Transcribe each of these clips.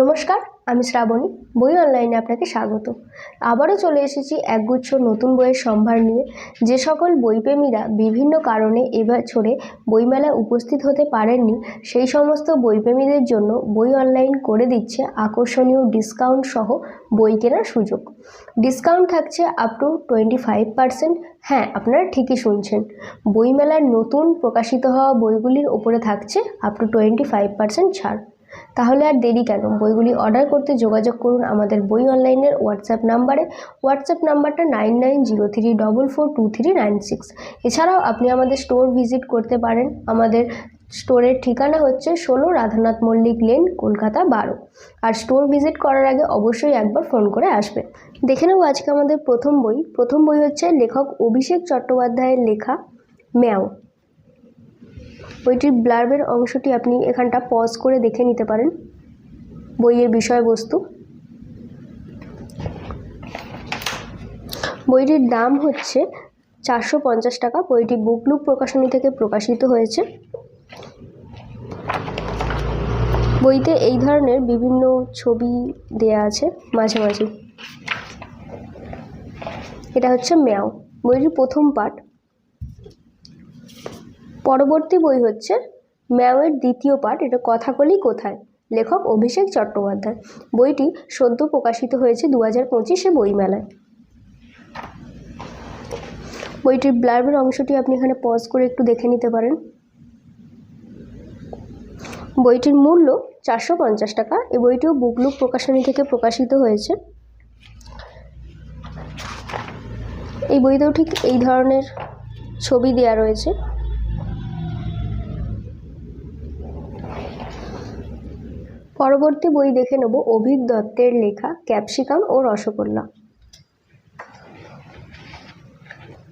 নমস্কার, আমি শ্রাবণী, বই অনলাইনে আপনাকে স্বাগত। আবারও চলে এসেছি একগুচ্ছ নতুন বইয়ের সম্ভার নিয়ে। যে সকল বইপ্রেমীরা বিভিন্ন কারণে এবছরে বইমেলায় উপস্থিত হতে পারেননি, সেই সমস্ত বইপ্রেমীদের জন্য বই অনলাইন করে দিচ্ছে আকর্ষণীয় ডিসকাউন্ট সহ বই কেনার সুযোগ। ডিসকাউন্ট থাকছে up to twenty five percent হ্যাঁ আপনারা ঠিকই শুনছেন। বইমেলার নতুন প্রকাশিত হওয়া বইগুলির ওপরে থাকছে up to twenty five percent ছাড়। তাহলে আর দেরি কেন? বইগুলি অর্ডার করতে যোগাযোগ করুন আমাদের বই অনলাইনের হোয়াটসঅ্যাপ নাম্বারে হোয়াটসঅ্যাপ নাম্বারটা nine nine zero three double four two three nine six এছাড়াও আপনি আমাদের স্টোর ভিজিট করতে পারেন। আমাদের স্টোরের ঠিকানা হচ্ছে ষোলো রাধানাথ মল্লিক লেন কলকাতা বারো। আর স্টোর ভিজিট করার আগে অবশ্যই একবার ফোন করে আসবেন দেখে নেব আজকে আমাদের প্রথম বই। প্রথম বই হচ্ছে লেখক অভিষেক চট্টোপাধ্যায়ের লেখা ম্যাও। বইটির ব্লার্বের অংশটি আপনি এখানটা পজ করে দেখে নিতে পারেন। বইয়ের বিষয়বস্তু। বইটির দাম হচ্ছে চারশো পঞ্চাশ টাকা। বইটি বুকলুক প্রকাশনী থেকে প্রকাশিত হয়েছে। বইতে এই ধরনের বিভিন্ন ছবি দেয়া আছে মাঝে মাঝে। এটা হচ্ছে ম্যাও। বইটির প্রথম পার্ট পরবর্তী বই হচ্ছে ম্যাওয়ের দ্বিতীয় পার্ট এটা কথাকলি কোথায়? লেখক অভিষেক চট্টোপাধ্যায়। বইটি সদ্য প্রকাশিত হয়েছে দু হাজার পঁচিশে বইমেলায়। বইটির ব্লার্বের অংশটি আপনি এখানে পজ করে একটু দেখে নিতে পারেন। বইটির মূল্য চারশো পঞ্চাশ টাকা। এই বইটিও বুকলুক প্রকাশনী থেকে প্রকাশিত হয়েছে। এই বইতেও ঠিক এই ধরনের ছবি দেওয়া রয়েছে। পরবর্তী বই দেখে নেব অভিক দত্তের লেখা ক্যাপসিকাম ও রসগোল্লা।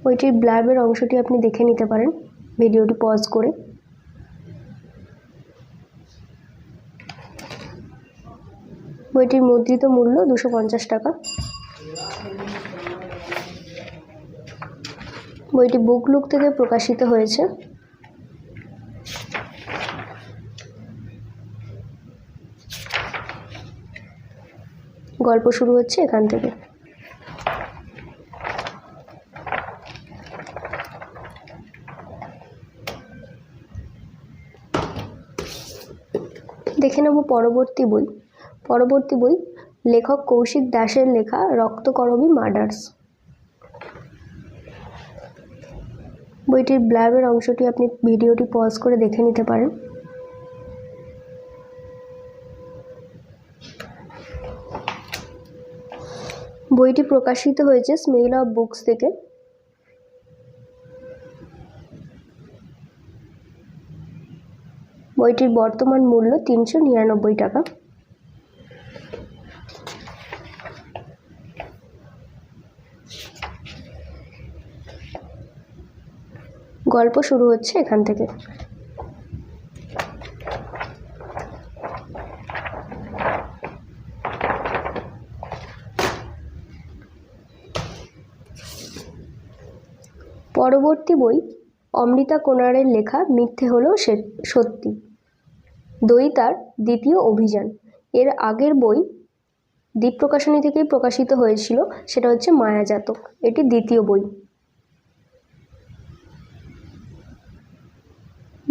বইটির ব্লার্বের অংশটি আপনি দেখে নিতে পারেন। ভিডিওটি পজ করে। বইটির মুদ্রিত মূল্য দুশো পঞ্চাশ টাকা। বইটি বুকলুক থেকে প্রকাশিত হয়েছে। গল্প শুরু হচ্ছে এখান থেকে। দেখে নেব পরবর্তী বই। পরবর্তী বই, লেখক কৌশিক দাসের লেখা রক্তকরবী মার্ডার্স। বইটির ব্লাবের অংশটি আপনি ভিডিওটি পজ করে দেখে নিতে পারেন। বইটি প্রকাশিত হয়েছে স্মেল অফ বুকস থেকে। বইটির বর্তমান মূল্য তিনশো নিরানব্বই টাকা। গল্প শুরু হচ্ছে এখান থেকে। পরবর্তী বই অমৃতা কোনারের লেখা মিথ্যে হলেও সে, সত্যি। দই তার দ্বিতীয় অভিযান। এর আগের বই দ্বীপ প্রকাশনী থেকেই প্রকাশিত হয়েছিল, সেটা হচ্ছে মায়াজাতক। এটি দ্বিতীয় বই।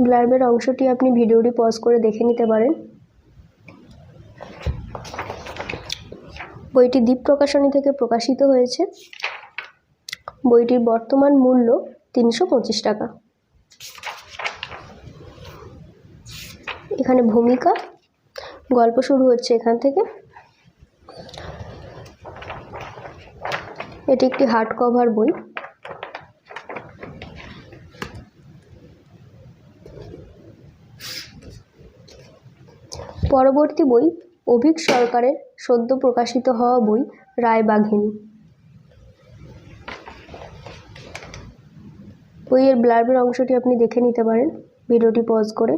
ব্লার্বের অংশটি আপনি ভিডিওটি পজ করে দেখে নিতে পারেন। বইটি দ্বীপ প্রকাশনী থেকে প্রকাশিত হয়েছে। বইটির বর্তমান মূল্য তিনশো পঁচিশ টাকা। এখানে ভূমিকা, গল্প শুরু হচ্ছে এখান থেকে। এটি একটি হার্ড কভার বই। পরবর্তী বই, অভিক সরকারের সদ্য প্রকাশিত হওয়া বই, রায়বাঘিনী। বইয়ের ব্লার্বের অংশটি আপনি দেখে নিতে পারেন। ভিডিওটি পজ করে।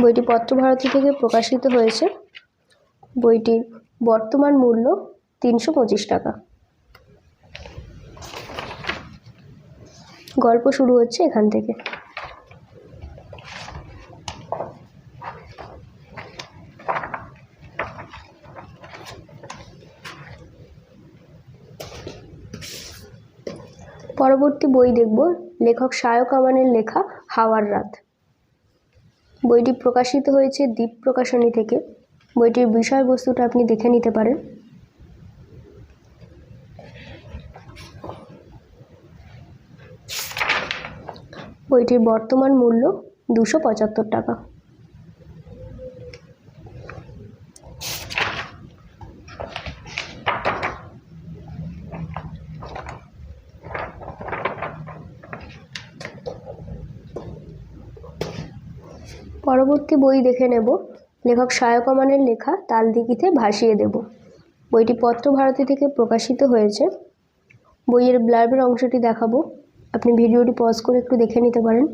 বইটি পত্রভারতী থেকে প্রকাশিত হয়েছে। বইটির বর্তমান মূল্য তিনশো পঁচিশ টাকা। গল্প শুরু হচ্ছে এখান থেকে। পরবর্তী বই দেখব, লেখক সায়ক আমানের লেখা হাওয়ার রাত। বইটি প্রকাশিত হয়েছে দ্বীপ প্রকাশনী থেকে। বইটির বিষয়বস্তুটা আপনি দেখে নিতে পারেন। বইটির বর্তমান মূল্য দুশো পঁচাত্তর টাকা। পরবর্তী বই দেখে নেব। লেখক সায়ক আমানের লেখা তালদিঘিতে ভাসিয়ে দেব। বইটি পত্রভারতী থেকে প্রকাশিত হয়েছে। বইয়ের ব্লার্বের অংশটি দেখাবো। আপনি ভিডিওটি পজ করে একটু দেখে নিতে পারেন।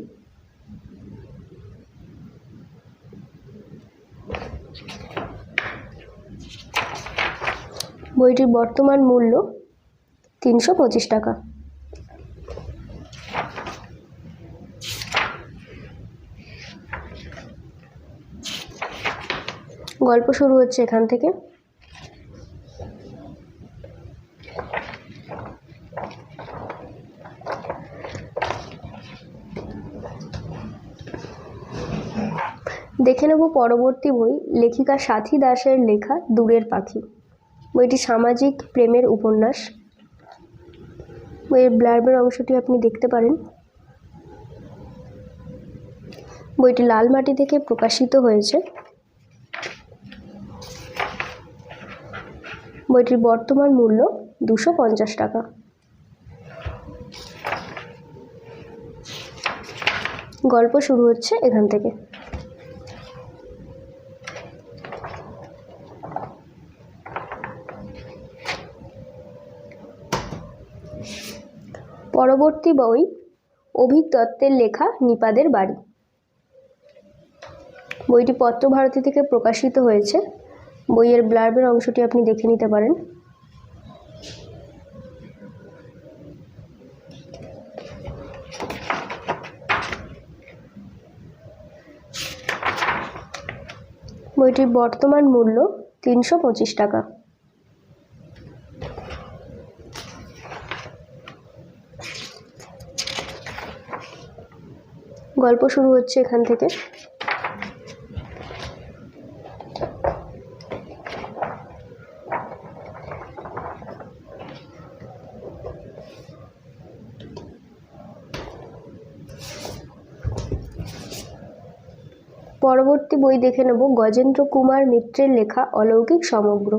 বইটির বর্তমান মূল্য তিনশো পঁচিশ টাকা। গল্প শুরু হচ্ছে এখান থেকে। দেখে নেব পরবর্তী বই, লেখিকা সাথী দাসের লেখা দূরের পাখি। বইটি সামাজিক প্রেমের উপন্যাস। বইয়ের ব্লার্বের অংশটি আপনি দেখতে পারেন। বইটি লাল মাটি থেকে প্রকাশিত হয়েছে। বইটির বর্তমান মূল্য দুশো পঞ্চাশ টাকা। গল্প শুরু হচ্ছে এখান থেকে। পরবর্তী বই অভিক দত্তের লেখা নিপাদের বাড়ি। বইটি পত্রভারতী থেকে প্রকাশিত হয়েছে বইয়ের ব্লার্বের অংশটি আপনি দেখে নিতে পারেন। বইটির বর্তমান মূল্য তিনশো পঁচিশ টাকা। গল্প শুরু হচ্ছে এখান থেকে। পরবর্তী বই দেখে নেব গজেন্দ্র কুমার মিত্রের লেখা অলৌকিক সমগ্র।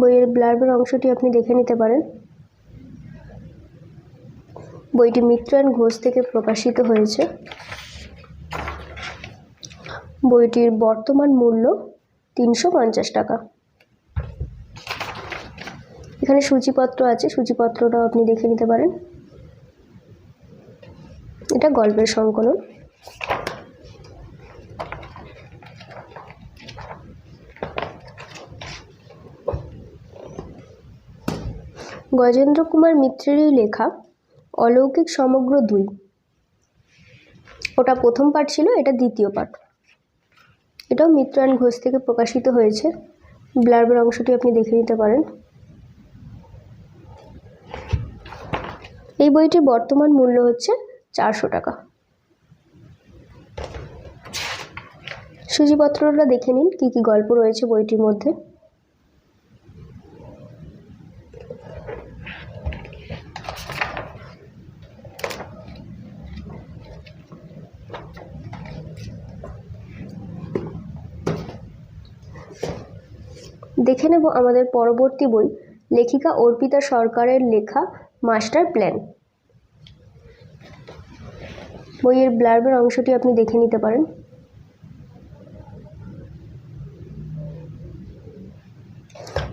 বইয়ের ব্লার্বের অংশটি আপনি দেখে নিতে পারেন। বইটি মিত্র অ্যান্ড ঘোষ থেকে প্রকাশিত হয়েছে। বইটির বর্তমান মূল্য তিনশো পঞ্চাশ টাকা। এখানে সূচিপত্র আছে, সূচিপত্রটাও আপনি দেখে নিতে পারেন। এটা গল্পের সংকলন। গজেন্দ্র কুমার মিত্রেরই লেখা, অলৌকিক সমগ্র দুই। ওটা প্রথম পাঠ ছিল, এটা দ্বিতীয় পাঠ। এটাও মিত্রায়ণ ঘোষ থেকে প্রকাশিত হয়েছে। ব্লার্বের অংশটি আপনি দেখে নিতে পারেন। এই বইটির বর্তমান মূল্য হচ্ছে চারশো টাকা। সূচিপত্রটা দেখে নিন কী কী গল্প রয়েছে বইটির মধ্যে। দেখে নেব আমাদের পরবর্তী বই, লেখিকা অর্পিতা সরকারের লেখা, মাস্টার প্ল্যান। বইয়ের ব্লার্বের অংশটি আপনি দেখে নিতে পারেন।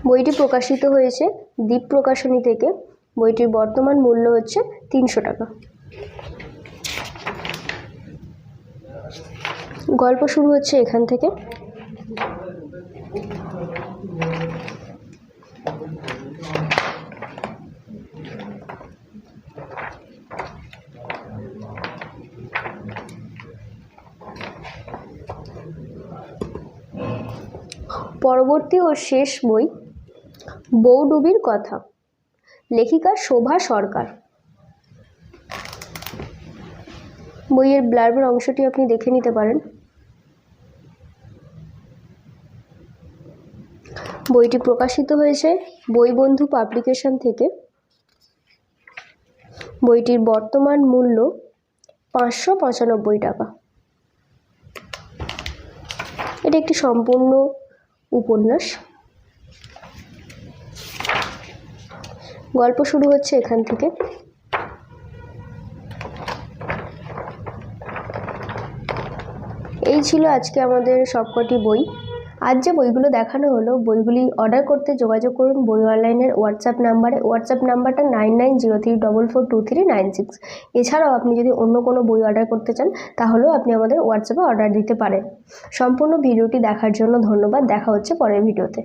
বইটি প্রকাশিত হয়েছে দ্বীপ প্রকাশনী থেকে। বইটির বর্তমান মূল্য হচ্ছে তিনশো টাকা। গল্প শুরু হচ্ছে এখান থেকে। পরবর্তী ও শেষ বই বৌডুবির কথা। লেখিকা শোভা সরকার। বইয়ের ব্লার্বের অংশটি আপনি দেখে নিতে পারেন। বইটি প্রকাশিত হয়েছে বইবন্ধু পাবলিকেশন থেকে। বইটির বর্তমান মূল্য পাঁচশো পঁচানব্বই টাকা। এটি একটি সম্পূর্ণ উপন্যাস। গল্প শুরু হচ্ছে এখান থেকে। এই ছিল আজকে আমাদের সবকটি বই। আজ যে বইগুলো দেখানো হলো, বইগুলি অর্ডার করতে যোগাযোগ করুন বই অনলাইনের হোয়াটসঅ্যাপ নাম্বারে হোয়াটসঅ্যাপ নাম্বারটা nine nine zero three double four two three nine six এছাড়াও আপনি যদি অন্য কোনো বই অর্ডার করতে চান, তাহলেও আপনি আমাদের হোয়াটসঅ্যাপে অর্ডার দিতে পারেন। সম্পূর্ণ ভিডিওটি দেখার জন্য ধন্যবাদ। দেখা হচ্ছে পরের ভিডিওতে।